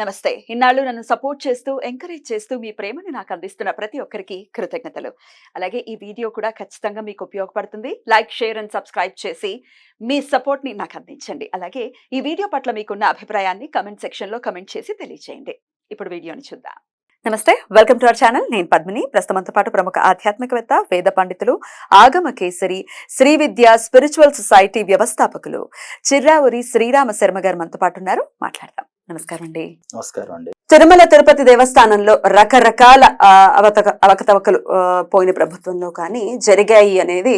నమస్తే. ఇన్నాళ్ళు నన్ను సపోర్ట్ చేస్తూ ఎంకరేజ్ చేస్తూ మీ ప్రేమని నాకు అందిస్తున్న ప్రతి ఒక్కరికి కృతజ్ఞతలు. అలాగే ఈ వీడియో కూడా ఖచ్చితంగా మీకు ఉపయోగపడుతుంది. లైక్ షేర్ అండ్ సబ్స్క్రైబ్ చేసి మీ సపోర్ట్ని నాకు అందించండి. అలాగే ఈ వీడియో పట్ల మీకున్న అభిప్రాయాన్ని కమెంట్ సెక్షన్లో కమెంట్ చేసి తెలియజేయండి ఇప్పుడు వీడియోని చూద్దాం. నమస్తే. Welcome to our channel. నేను పద్మిని. ప్రస్తుతంతో పాటు ప్రముఖ ఆధ్యాత్మికవేత్త వేద పండితులు ఆగమ కేసరి శ్రీ విద్య స్పిరిచువల్ సొసైటీ వ్యవస్థాపకులు చిర్రావురి శ్రీరామ శర్మ గారు మనతో పాటు ఉన్నారు. మాట్లాడదాం. నమస్కారం అండి నమస్కారం అండి తిరుమల తిరుపతి దేవస్థానంలో రకరకాల అవతక అవకతవకలు పోయిన ప్రభుత్వంలో కానీ జరిగాయి అనేది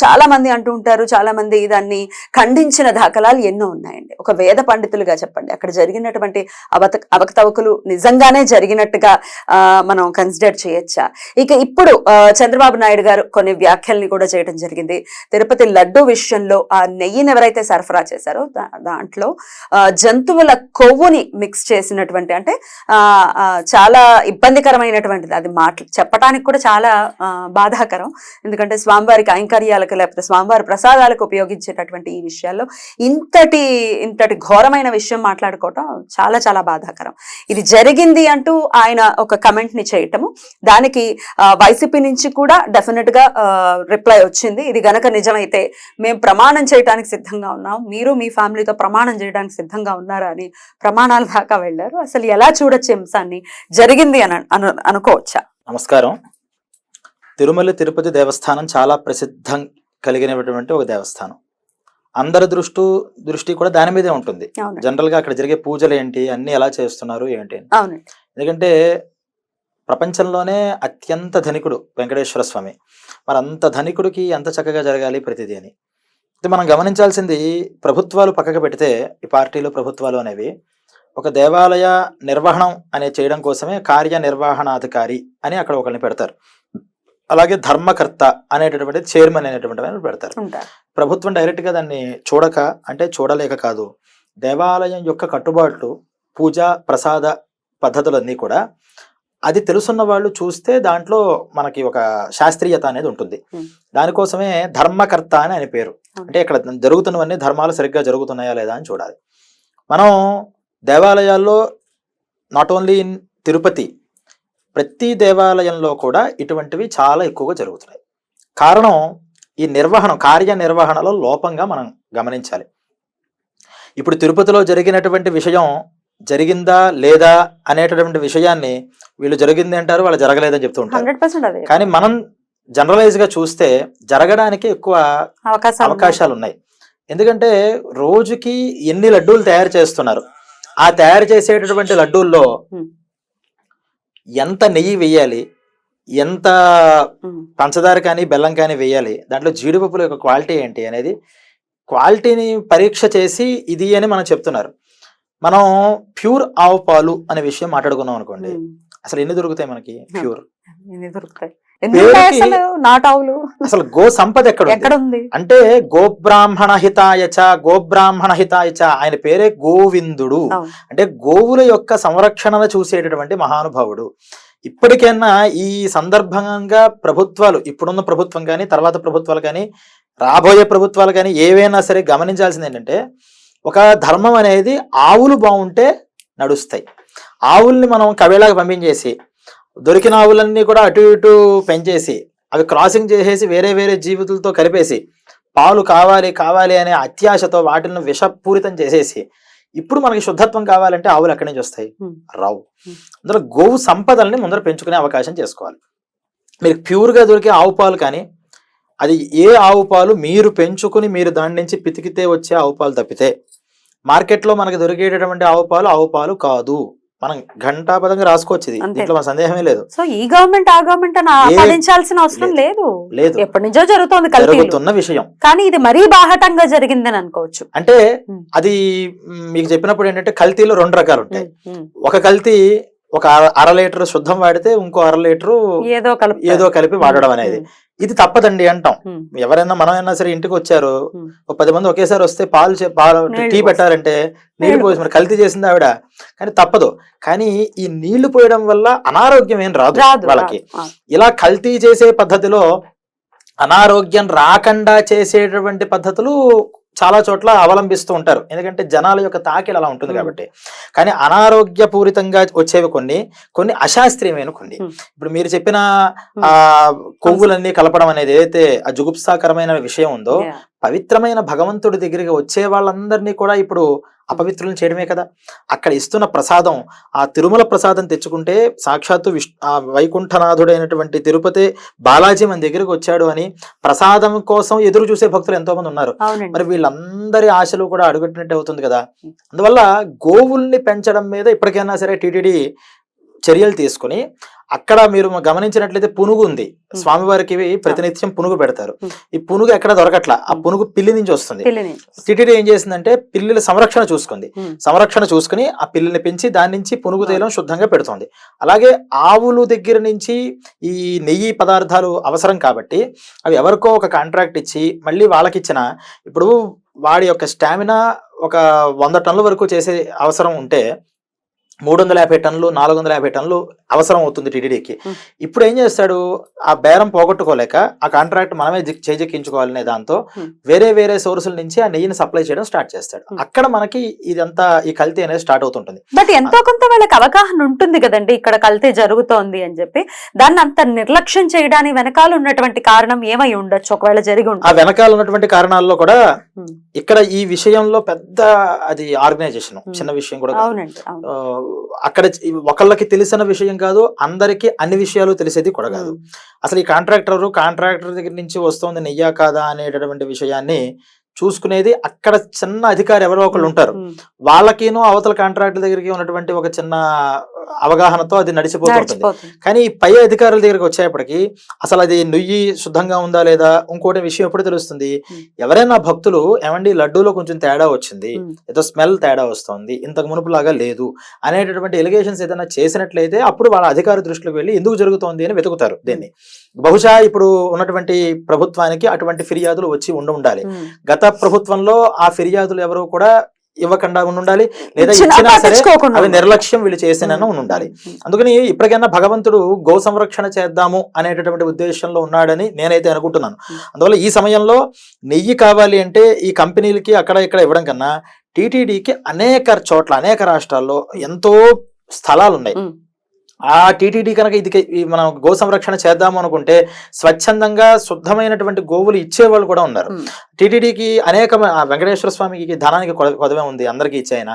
చాలా మంది అంటూ ఉంటారు. చాలా మంది దాన్ని ఖండించిన దాఖలాలు ఎన్నో ఉన్నాయండి. ఒక వేద పండితులుగా చెప్పండి. అక్కడ జరిగినటువంటి అవత అవకతవకలు నిజంగానే జరిగినట్టుగా మనం కన్సిడర్ చేయొచ్చా? ఇక ఇప్పుడు చంద్రబాబు నాయుడు గారు కొన్ని వ్యాఖ్యల్ని కూడా చేయడం జరిగింది. తిరుపతి లడ్డు విషయంలో ఆ నెయ్యిని ఎవరైతే సరఫరా చేశారో దాంట్లో జంతువుల కొవ్వుని మిక్స్ చేసినటువంటి అంటే ఆ, చాలా ఇబ్బందికరమైనటువంటిది. అది మాట్లా చెప్పడానికి కూడా చాలా బాధాకరం. ఎందుకంటే స్వామివారికి కైంకర్యాలకు లేకపోతే స్వామివారి ప్రసాదాలకు ఉపయోగించేటటువంటి ఈ విషయాల్లో ఇంతటి ఇంతటి ఘోరమైన విషయం మాట్లాడుకోవటం చాలా చాలా బాధాకరం. ఇది జరిగింది అంటూ ఆయన ఒక కమెంట్ని చేయటము దానికి వైసీపీ నుంచి కూడా డెఫినెట్గా రిప్లై వచ్చింది. ఇది గనక నిజమైతే మేము ప్రమాణం చేయడానికి సిద్ధంగా ఉన్నాం. మీరు మీ ఫ్యామిలీతో ప్రమాణం చేయడానికి సిద్ధంగా ఉన్నారా అని ప్రమాణాల దాకా వెళ్ళారు. అసలు ఎలా చూడొచ్చు అంశాన్ని. జరిగింది అని అను- అనుకోవచ్చా? నమస్కారం. తిరుమల తిరుపతి దేవస్థానం చాలా ప్రసిద్ధం కలిగినటువంటి ఒక దేవస్థానం. అందరి దృష్టి దృష్టి కూడా దాని మీదే ఉంటుంది. జనరల్గా అక్కడ జరిగే పూజలు ఏంటి అన్ని ఎలా చేస్తున్నారు ఏంటి ఎందుకంటే ప్రపంచంలోనే అత్యంత ధనికుడు వెంకటేశ్వర స్వామి. మరి అంత ధనికుడికి ఎంత చక్కగా జరగాలి ప్రతిదీ అని. అయితే మనం గమనించాల్సింది ప్రభుత్వాలు పక్కకు పెడితే ఈ పార్టీలు ప్రభుత్వాలు అనేవి ఒక దేవాలయ నిర్వహణం అనే చేయడం కోసమే కార్యనిర్వహణాధికారి అని అక్కడ ఒకరిని పెడతారు. అలాగే ధర్మకర్త అనేటటువంటి చైర్మన్ అనేటువంటి పెడతారు. ప్రభుత్వం డైరెక్ట్గా దాన్ని చూడక అంటే చూడలేక కాదు దేవాలయం యొక్క కట్టుబాట్లు పూజ ప్రసాద పద్ధతులన్నీ కూడా అది తెలుసున్న వాళ్ళు చూస్తే దాంట్లో మనకి ఒక శాస్త్రీయత అనేది ఉంటుంది. దానికోసమే ధర్మకర్త అని ఆయన పేరు. అంటే ఇక్కడ జరుగుతున్నవన్నీ ధర్మాలు సరిగ్గా జరుగుతున్నాయా లేదా అని చూడాలి. మనం దేవాలయాల్లో నాట్ ఓన్లీ ఇన్ తిరుపతి ప్రతి దేవాలయంలో కూడా ఇటువంటివి చాలా ఎక్కువగా జరుగుతున్నాయి. కారణం ఈ నిర్వహణ కార్యనిర్వహణలో లోపంగా మనం గమనించాలి. ఇప్పుడు తిరుపతిలో జరిగినటువంటి విషయం జరిగిందా లేదా అనేటటువంటి విషయాన్ని వీళ్ళు జరిగింది అంటారు వాళ్ళు జరగలేదని చెప్తూ ఉంటారు. కానీ మనం జనరలైజ్గా చూస్తే జరగడానికి ఎక్కువ అవకాశాలు ఉన్నాయి. ఎందుకంటే రోజుకి ఎన్ని లడ్డూలు తయారు చేస్తున్నారు? ఆ తయారు చేసేటటువంటి లడ్డూల్లో. ఎంత నెయ్యి వేయాలి ఎంత పంచదార కానీ బెల్లం కానీ వేయాలి దాంట్లో జీడిపప్పుల యొక్క క్వాలిటీ ఏంటి అనేది క్వాలిటీని పరీక్ష చేసి ఇది అని మనం చెప్తున్నారు. మనం ప్యూర్ ఆవు పాలు అనే విషయం మాట్లాడుకున్నాం అనుకోండి. అసలు ఎన్ని దొరుకుతాయి మనకి? ప్యూర్. ఎన్ని దొరుకుతాయి? నాటావులు అసలు గో సంపద ఎక్కడ ఉంది? ఎక్కడ ఉంది అంటే గోబ్రాహ్మణ హితాయచ గోబ్రాహ్మణ హితాయచ ఆయన పేరే గోవిందుడు. అంటే గోవుల యొక్క సంరక్షణను చూసేటటువంటి మహానుభావుడు. ఇప్పటికైనా ఈ సందర్భంగా ప్రభుత్వాలు ఇప్పుడున్న ప్రభుత్వం కానీ తర్వాత ప్రభుత్వాలు కానీ రాబోయే ప్రభుత్వాలు కానీ ఏవైనా సరే గమనించాల్సింది ఏంటంటే ఒక ధర్మం అనేది ఆవులు బాగుంటే నడుస్తాయి. ఆవుల్ని మనం కవేళాకి పంపించేసి దొరికిన ఆవులన్నీ కూడా అటు ఇటు పెంచేసి అవి క్రాసింగ్ చేసేసి వేరే వేరే జీవితులతో కలిపేసి పాలు కావాలి కావాలి అనే అత్యాశతో వాటిని విషపూరితం చేసేసి ఇప్పుడు మనకి శుద్ధత్వం కావాలంటే ఆవులు ఎక్కడి నుంచి వస్తాయి. రావు. అందులో గోవు సంపదల్ని ముందర పెంచుకునే అవకాశం చేసుకోవాలి మీరు ప్యూర్గా దొరికే ఆవు పాలు కానీ అది ఏ ఆవు పాలు మీరు పెంచుకుని మీరు దాని నుంచి పితికితే వచ్చే ఆవు పాలు తప్పితే మార్కెట్లో మనకి దొరికేటటువంటి ఆవు పాలు ఆవు పాలు కాదు మనం ఘంటాపదంగా రాసుకోవచ్చు ఇది. దీంట్లో మన సందేహమే లేదు. సో ఈ గవర్నమెంట్ ఆ గవర్నమెంట్ అని ఆపాదించాల్సిన అవసరం లేదు. లేదు. ఎప్పటి నుంచో జరుగుతోంది జరుగుతున్న విషయం. కానీ ఇది మరీ బాహటంగా జరిగిందని అనుకోవచ్చు. అంటే. అది మ్, మీకు చెప్పినప్పుడు ఏంటంటే కల్తీలో రెండు రకాలు ఉంటాయి. ఒక కల్తీ ఒక అర- లీటర్ శుద్ధం వాడితే ఇంకో అర లీటరు ఏదో కలుపు ఏదో కలిపి వాడడం అనేది. ఇది తప్పదండి అంటాం. ఎవరైనా మనం అయినా సరే ఇంటికి వచ్చారు. ఒక పది మంది ఒకేసారి వస్తే పాలు చే- పాలు టీ. పెట్టారంటే నీళ్ళు పోసి మరి కల్తీ చేసింది ఆవిడ. కానీ తప్పదు. కానీ ఈ నీళ్ళు పోయడం వల్ల అనారోగ్యం ఏం రాదు వాళ్ళకి. ఇలా కల్తీ చేసే పద్ధతిలో అనారోగ్యం రాకుండా చేసేటటువంటి పద్ధతులు చాలా చోట్ల అవలంబిస్తూ ఉంటారు ఎందుకంటే జనాల యొక్క తాకిడి అలా ఉంటుంది. కాబట్టి కానీ అనారోగ్యపూరితంగా వచ్చేవి కొన్ని కొన్ని అశాస్త్రీయమైన కొన్ని. ఇప్పుడు మీరు చెప్పిన ఆ కొవ్వులన్నీ కలపడం అనేది ఏదైతే ఆ జుగుప్సాకరమైన విషయం ఉందో. పవిత్రమైన భగవంతుడి దగ్గరికి వచ్చే వాళ్ళందరినీ కూడా ఇప్పుడు అపవిత్రులను చేయడమే కదా. అక్కడ ఇస్తున్న ప్రసాదం ఆ తిరుమల ప్రసాదం తెచ్చుకుంటే సాక్షాత్తు విష్ ఆ వైకుంఠనాథుడైనటువంటి తిరుపతి బాలాజీ మన దగ్గరికి వచ్చాడు అని ప్రసాదం కోసం ఎదురు చూసే భక్తులు ఎంతో మంది ఉన్నారు మరి వీళ్ళందరి ఆశలు కూడా అడుగుట్టినట్టు అవుతుంది కదా. అందువల్ల గోవుల్ని పెంచడం మీద ఇప్పటికైనా సరే టీటీడీ చర్యలు తీసుకుని అక్కడ మీరు గమనించినట్లయితే పునుగు ఉంది. స్వామివారికి ప్రతినిత్యం పునుగు పెడతారు. ఈ పునుగు ఎక్కడ దొరకట్లా? ఆ పునుగు పిల్లి నుంచి వస్తుంది. టీటీడీ ఏం చేసిందంటే పిల్లుల సంరక్షణ చూసుకుంది. సంరక్షణ చూసుకుని ఆ పిల్లిని పెంచి దాని నుంచి పునుగు తైలం శుద్ధంగా పెడుతోంది. అలాగే ఆవులు దగ్గర నుంచి ఈ నెయ్యి పదార్థాలు అవసరం కాబట్టి అవి ఎవరికో ఒక కాంట్రాక్ట్ ఇచ్చి మళ్ళీ వాళ్ళకి ఇచ్చిన ఇప్పుడు వాడి యొక్క స్టామినా ఒక వంద టన్నుల వరకు చేసే అవసరం ఉంటే మూడు వందల యాభై టన్నులు నాలుగు వందల యాభై టన్నులు అవసరం అవుతుంది Hmm. ఇప్పుడు ఏం చేస్తాడు ఆ బేరం పోగొట్టుకోలేక ఆ కాంట్రాక్ట్ మనమే జిక్- చేజెక్కించుకోవాలనే దాంతో. వేరే వేరే సోర్సుల నుంచి ఆ నెయ్యిని సప్లై చేయడం స్టార్ట్ చేస్తాడు. అక్కడ మనకి ఇదంతా ఈ కల్తీ అనేది స్టార్ట్ అవుతుంటుంది బట్ ఎంతో కొంత వాళ్ళకి అవగాహన ఉంటుంది కదండి ఇక్కడ కల్తీ జరుగుతోంది అని చెప్పి దాన్ని అంత నిర్లక్ష్యం చేయడానికి వెనకాల ఉన్నటువంటి కారణం ఏమై ఉండొచ్చు ఒకవేళ జరిగి ఆ ఉంటుంది వెనకాల ఉన్నటువంటి కారణాల్లో కూడా. ఇక్కడ ఈ విషయంలో పెద్ద అది ఆర్గనైజేషన్. చిన్న విషయం కూడా అక్కడ ఒకళ్ళకి తెలిసిన విషయం కాదు అందరికి అన్ని విషయాలు తెలిసేది కూడా కాదు. అసలు ఈ కాంట్రాక్టర్ కాంట్రాక్టర్ దగ్గర నుంచి వస్తుంది నెయ్యా కాదా అనేటటువంటి విషయాన్ని చూసుకునేది అక్కడ చిన్న అధికారి ఎవరో ఒకళ్ళు ఉంటారు. వాళ్ళకిను అవతల కాంట్రాక్టర్ దగ్గరికి ఉన్నటువంటి ఒక చిన్న అవగాహనతో అది నడిచిపోతుంది కానీ ఈ పై అధికారుల దగ్గరికి వచ్చేప్పటికి అసలు అది నుయ్యి శుద్ధంగా ఉందా లేదా ఇంకోటి విషయం ఎప్పుడు తెలుస్తుంది. ఎవరైనా భక్తులు ఏమండి లడ్డూలో కొంచెం తేడా వచ్చింది. ఏదో స్మెల్ తేడా వస్తుంది ఇంతకు మునుపు లాగా లేదు అనేటటువంటి ఎలిగేషన్స్ ఏదైనా చేసినట్లయితే అప్పుడు వాళ్ళ అధికారి దృష్టిలోకి వెళ్ళి ఎందుకు జరుగుతోంది అని వెతుకుతారు దీన్ని బహుశా ఇప్పుడు ఉన్నటువంటి ప్రభుత్వానికి అటువంటి ఫిర్యాదులు వచ్చి ఉండి ఉండాలి ఉమ్. గత ప్రభుత్వంలో ఆ ఫిర్యాదులు ఎవరు కూడా ఇవ్వకుండా ఉండి ఉండాలి లేదా ఇచ్చినా సరే అవి. నిర్లక్ష్యం వీళ్ళు చేసినను ఉండి ఉండాలి. అందుకని ఇప్పటికైనా భగవంతుడు గో సంరక్షణ చేద్దాము అనేటటువంటి ఉద్దేశంలో ఉన్నాడని నేనైతే అనుకుంటున్నాను. అందువల్ల ఈ సమయంలో నెయ్యి కావాలి అంటే ఈ కంపెనీలకి అక్కడ ఇక్కడ ఇవ్వడం కన్నా టీటీడీకి అనేక చోట్ల అనేక రాష్ట్రాల్లో ఎంతో స్థలాలు ఉన్నాయి. ఆ టీటీడీ కనుక ఇది మనం గో సంరక్షణ చేద్దాము అనుకుంటే స్వచ్ఛందంగా శుద్ధమైనటువంటి గోవులు ఇచ్చేవాళ్ళు కూడా ఉన్నారు. టీటీడీకి అనేక వెంకటేశ్వర స్వామికి ధనానికి కొద- కొదవే ఉంది అందరికీ ఇచ్చాయన.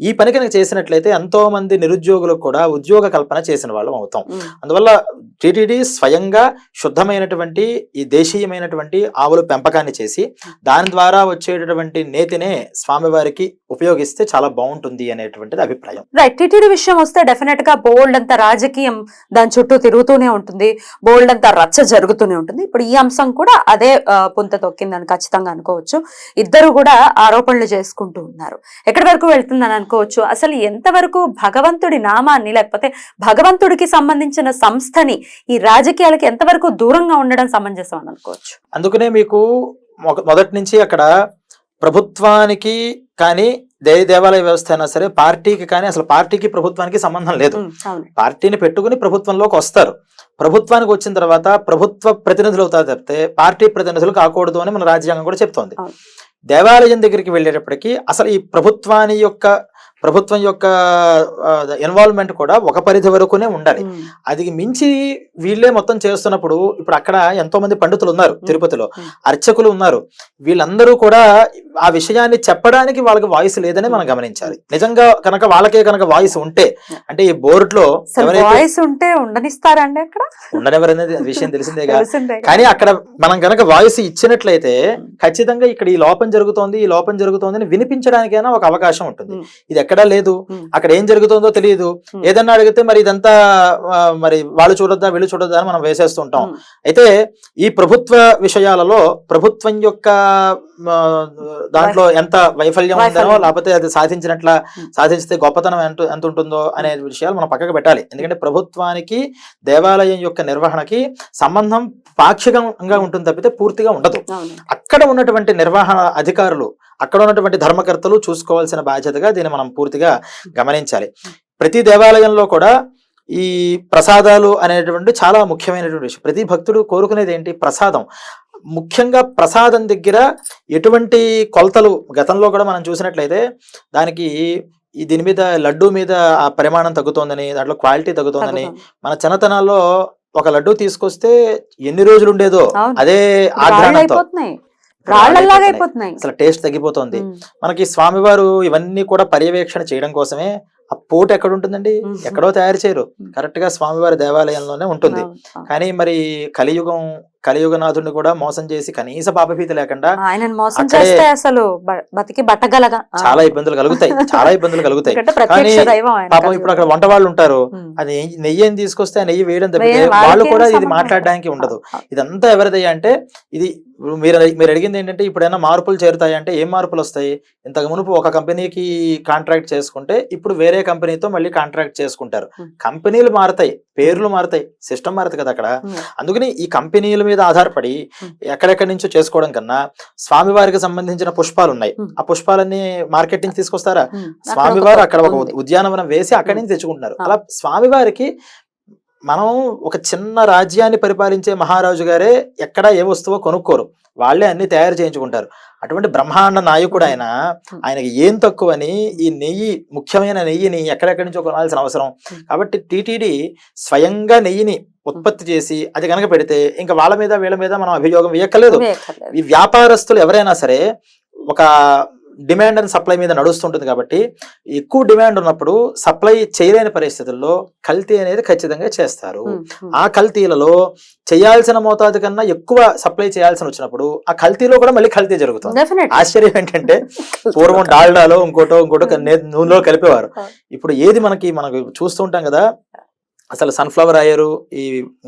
ఈ పని కనుక చేసినట్లయితే ఎంతో మంది నిరుద్యోగులకు కూడా ఉద్యోగ కల్పన చేసిన వాళ్ళం అవుతాం. అందువల్ల టీటీడీ స్వయంగా శుద్ధమైనటువంటి ఈ దేశీయమైనటువంటి ఆవుల పెంపకాన్ని చేసి దాని ద్వారా వచ్చేటటువంటి నేతినే స్వామివారికి ఉపయోగిస్తే చాలా బాగుంటుంది అనేటువంటిది అభిప్రాయం. రైట్ టిటిడి విషయం వస్తే డెఫినెట్గా బోల్డ్ అంత రాజకీయం దాని చుట్టూ తిరుగుతూనే ఉంటుంది. బోల్డ్ అంత రచ్చ జరుగుతూనే ఉంటుంది. ఇప్పుడు ఈ అంశం కూడా అదే పుంత తొక్కిందని ఖచ్చితంగా అనుకోవచ్చు. ఇద్దరు కూడా ఆరోపణలు చేసుకుంటూ ఉన్నారు. ఎక్కడి వరకు వెళ్తుందని అనుకోవచ్చు. అసలు ఎంతవరకు భగవంతుడి నామాన్ని లేకపోతే భగవంతుడికి సంబంధించిన సంస్థని ఈ రాజకీయాలకి ఎంతవరకు దూరంగా ఉండడం సమంజసం అని అనుకోవచ్చు. అందుకనే మీకు మొదటి నుంచి అక్కడ ప్రభుత్వానికి కానీ దే దేవాలయ వ్యవస్థ అయినా సరే పార్టీకి కానీ అసలు పార్టీకి ప్రభుత్వానికి సంబంధం లేదు. పార్టీని పెట్టుకుని ప్రభుత్వంలోకి వస్తారు. ప్రభుత్వానికి వచ్చిన తర్వాత ప్రభుత్వ ప్రతినిధులు అవుతారు తప్పితే పార్టీ ప్రతినిధులు కాకూడదు అని మన రాజ్యాంగం కూడా చెప్తోంది. దేవాలయం దగ్గరికి వెళ్ళేటప్పటికి అసలు ఈ ప్రభుత్వాని యొక్క ప్రభుత్వం యొక్క ఇన్వాల్వ్మెంట్ కూడా ఒక పరిధి వరకునే ఉండాలి. అది మించి వీళ్ళే మొత్తం చేస్తున్నప్పుడు ఇప్పుడు అక్కడ ఎంతో మంది పండితులు ఉన్నారు తిరుపతిలో. అర్చకులు ఉన్నారు. వీళ్ళందరూ కూడా ఆ విషయాన్ని చెప్పడానికి వాళ్ళకి వాయిస్ లేదని మనం గమనించాలి. నిజంగా కనుక వాళ్ళకే కనుక వాయిస్ ఉంటే అంటే ఈ బోర్డు లో వాయిస్ ఉంటే ఉండనిస్తారండి అక్కడ? విషయం తెలిసిందే. కానీ అక్కడ మనం కనుక వాయిస్ ఇచ్చినట్లయితే ఖచ్చితంగా ఇక్కడ ఈ లోపం జరుగుతోంది ఈ లోపం జరుగుతోంది అని వినిపించడానికైనా ఒక అవకాశం ఉంటుంది. ఇది ఎక్కడా లేదు. అక్కడ ఏం జరుగుతుందో తెలియదు. ఏదన్నా అడిగితే మరి ఇదంతా మరి వాళ్ళు చూడొద్దా వీళ్ళు చూడొద్దా అని మనం వేసేస్తుంటాం అయితే ఈ ప్రభుత్వ విషయాలలో ప్రభుత్వం యొక్క దాంట్లో ఎంత వైఫల్యం ఉందనో వైఫల్యం. లేకపోతే అది సాధించినట్ల. సాధించితే గొప్పతనం ఎంత ఎంత ఉంటుందో అనే విషయాలు మనం పక్కకు పెట్టాలి ఎందుకంటే ప్రభుత్వానికి దేవాలయం యొక్క నిర్వహణకి సంబంధం పాక్షికంగా ఉంటుంది తప్పితే పూర్తిగా ఉండదు అక్కడ ఉన్నటువంటి నిర్వహణ అధికారులు అక్కడ ఉన్నటువంటి ధర్మకర్తలు చూసుకోవాల్సిన బాధ్యతగా దీన్ని మనం పూర్తిగా గమనించాలి. ప్రతి దేవాలయంలో కూడా ఈ ప్రసాదాలు అనేటువంటి చాలా ముఖ్యమైనటువంటి విషయం. ప్రతి భక్తుడు కోరుకునేది ఏంటి? ప్రసాదం. ముఖ్యంగా ప్రసాదం దగ్గర ఎటువంటి కొలతలు గతంలో కూడా మనం చూసినట్లయితే దానికి ఈ దీని మీద లడ్డు మీద ఆ పరిమాణం తగ్గుతోందని దాంట్లో క్వాలిటీ తగ్గుతోందని తగ్గుతుంది. మన చిన్నతనాల్లో ఒక లడ్డు తీసుకొస్తే ఎన్ని రోజులు ఉండేదో. అదే అయిపోతున్నాయి. రాళ్ళలాగా అయిపోతున్నాయి అసలు టేస్ట్ తగ్గిపోతుంది. మనకి స్వామివారు ఇవన్నీ కూడా పర్యవేక్షణ చేయడం కోసమే ఆ పోటు ఎక్కడ ఉంటుందండి. ఎక్కడో తయారు చేయరు. కరెక్ట్గా స్వామివారి దేవాలయంలోనే ఉంటుంది. కానీ మరి కలియుగం కలియుగనాథుడిని కూడా మోసం చేసి కనీస పాపభీతి లేకుండా మోసం చేస్తే అసలు బతికి బట్టగలగా. చాలా ఇబ్బందులు కలుగుతాయి చాలా ఇబ్బందులు కలుగుతాయి కానీ పాపం ఇప్పుడు అక్కడ వంట వాళ్ళు ఉంటారు. అది నెయ్యి- అని తీసుకొస్తే ఆ నెయ్యి వేయడం తప్పితే వాళ్ళు కూడా ఇది మాట్లాడడానికి. ఉండదు ఇదంతా ఎవరిదయ్యా అంటే ఇది మీరు మీరు అడిగింది ఏంటంటే ఇప్పుడైనా మార్పులు చేరుతాయి అంటే ఏం మార్పులు వస్తాయి ఇంతకు మునుపు ఒక కంపెనీకి కాంట్రాక్ట్ చేసుకుంటే ఇప్పుడు వేరే కంపెనీతో మళ్ళీ కాంట్రాక్ట్ చేసుకుంటారు. కంపెనీలు మారుతాయి పేర్లు మారుతాయి సిస్టమ్ మారుతుంది కదా అక్కడ. అందుకని ఈ కంపెనీల మీద ఆధారపడి. ఎక్కడెక్కడి నుంచో చేసుకోవడం కన్నా స్వామివారికి సంబంధించిన పుష్పాలు ఉన్నాయి. ఆ పుష్పాలన్నీ మార్కెట్ నుంచి తీసుకొస్తారా స్వామివారు అక్కడ ఒక ఉంది. ఉద్యానవనం వేసి అక్కడి. నుంచి తెచ్చుకుంటున్నారు. అలా స్వామివారికి మనం ఒక చిన్న రాజ్యాన్ని పరిపాలించే మహారాజు గారే ఎక్కడ ఏ వస్తువో కొనుక్కోరు వాళ్ళే అన్ని తయారు చేయించుకుంటారు అటువంటి బ్రహ్మాండ నాయకుడు ఆయన. ఆయనకి ఏం తక్కువని ఈ నెయ్యి ముఖ్యమైన నెయ్యిని ఎక్కడెక్కడి నుంచో కొనాల్సిన అవసరం. కాబట్టి టీటీడీ స్వయంగా నెయ్యిని ఉత్పత్తి చేసి అది కనుక పెడితే ఇంకా వాళ్ళ మీద వీళ్ళ మీద మనం అభియోగం వేయక్కలేదు. ఈ వ్యాపారస్తులు ఎవరైనా సరే ఒక డిమాండ్ అండ్ సప్లై మీద నడుస్తుంటుంది కాబట్టి ఎక్కువ డిమాండ్ ఉన్నప్పుడు సప్లై చేయలేని పరిస్థితుల్లో కల్తీ అనేది ఖచ్చితంగా చేస్తారు. ఆ కల్తీలలో చేయాల్సిన మోతాదు కన్నా ఎక్కువ సప్లై చేయాల్సిన వచ్చినప్పుడు ఆ కల్తీలో కూడా మళ్ళీ కల్తీ జరుగుతుంది. ఆశ్చర్యం ఏంటంటే పూర్వం డాల్డాలో ఇంకోటో ఇంకోటో నూనెలో కలిపేవారు. ఇప్పుడు ఏది మనకి మనకు చూస్తూ ఉంటాం కదా అసలు సన్ఫ్లవర్ ఆయిల్ ఈ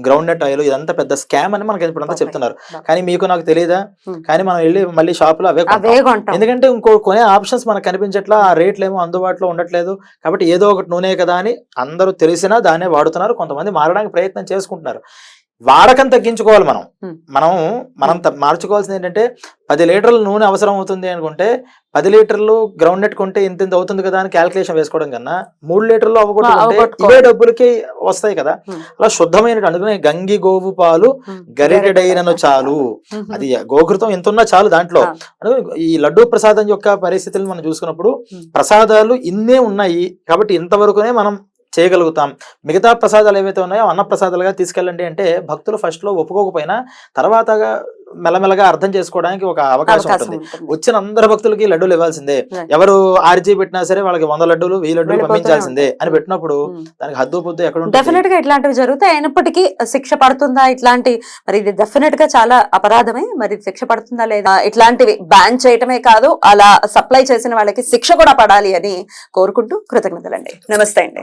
గ్రౌండ్ నట్ ఆయిల్ ఇదంతా పెద్ద స్కామ్ అని మనకి ఇప్పుడంతా చెప్తున్నారు. కానీ మీకు నాకు తెలియదా. కానీ మనం వెళ్ళి మళ్ళీ షాప్లో అవే కొంటాం. అవే కొంటాం. ఎందుకంటే ఇంకో కొనే ఆప్షన్స్ మనకు కనిపించట్లా ఆ రేట్లు ఏమో అందుబాటులో ఉండట్లేదు. కాబట్టి ఏదో ఒకటి నూనె కదా అని అందరూ తెలిసినా దాన్నే వాడుతున్నారు. కొంతమంది మారడానికి ప్రయత్నం చేసుకుంటున్నారు. వాడకం తగ్గించుకోవాలి మనం. మనం మనం మార్చుకోవాల్సింది ఏంటంటే పది లీటర్ల నూనె అవసరం అవుతుంది అనుకుంటే పది లీటర్లు గ్రౌండ్ నెట్ కొంటే ఇంత ఇంత అవుతుంది కదా అని క్యాల్కులేషన్ వేసుకోవడం కన్నా మూడు లీటర్లు అవ్వగొట్టుకోవాలి. ఇవే డబ్బులకి వస్తాయి కదా. అలా శుద్ధమైన అందుకనే గంగి గోవు పాలు ఉమ్. గరిటెడైనను చాలు. అది గోఘృతం ఎంత ఉన్నా చాలు దాంట్లో ఈ లడ్డూ ప్రసాదం యొక్క పరిస్థితులను మనం చూసుకున్నప్పుడు. ప్రసాదాలు ఇన్నే ఉన్నాయి కాబట్టి ఇంతవరకునే మనం చేయగలుగుతాం. మిగతా ప్రసాదాలు ఏవైతే ఉన్నాయో అన్న ప్రసాదాలుగా తీసుకెళ్ళండి అంటే భక్తులు ఫస్ట్లో ఒప్పుకోకపోయినా తర్వాత మెల్లమెల్లగా అర్థం చేసుకోవడానికి ఒక అవకాశం ఉంటుంది. వచ్చిన అందరు భక్తులకి లడ్డూలు ఇవ్వాల్సిందే. ఎవరు ఆర్జీ పెట్టినా సరే వాళ్ళకి వంద లడ్డూలు వెయ్యి లడ్డూలు పంపించాల్సిందే అని. పెట్టినప్పుడు ఉమ్. దానికి హద్దు పొద్దు ఎక్కడ ఉంటుంది? డెఫినెట్గా ఇట్లాంటివి జరుగుతాయి. అయినప్పటికీ శిక్ష పడుతుందా ఇట్లాంటి మరి ఇది డెఫినెట్గా చాలా అపరాధమే. మరి శిక్ష పడుతుందా లేదా ఇట్లాంటివి బ్యాన్ చేయటమే కాదు అలా సప్లై చేసిన వాళ్ళకి శిక్ష కూడా పడాలి అని కోరుకుంటూ కృతజ్ఞతలండి. నమస్తే అండి.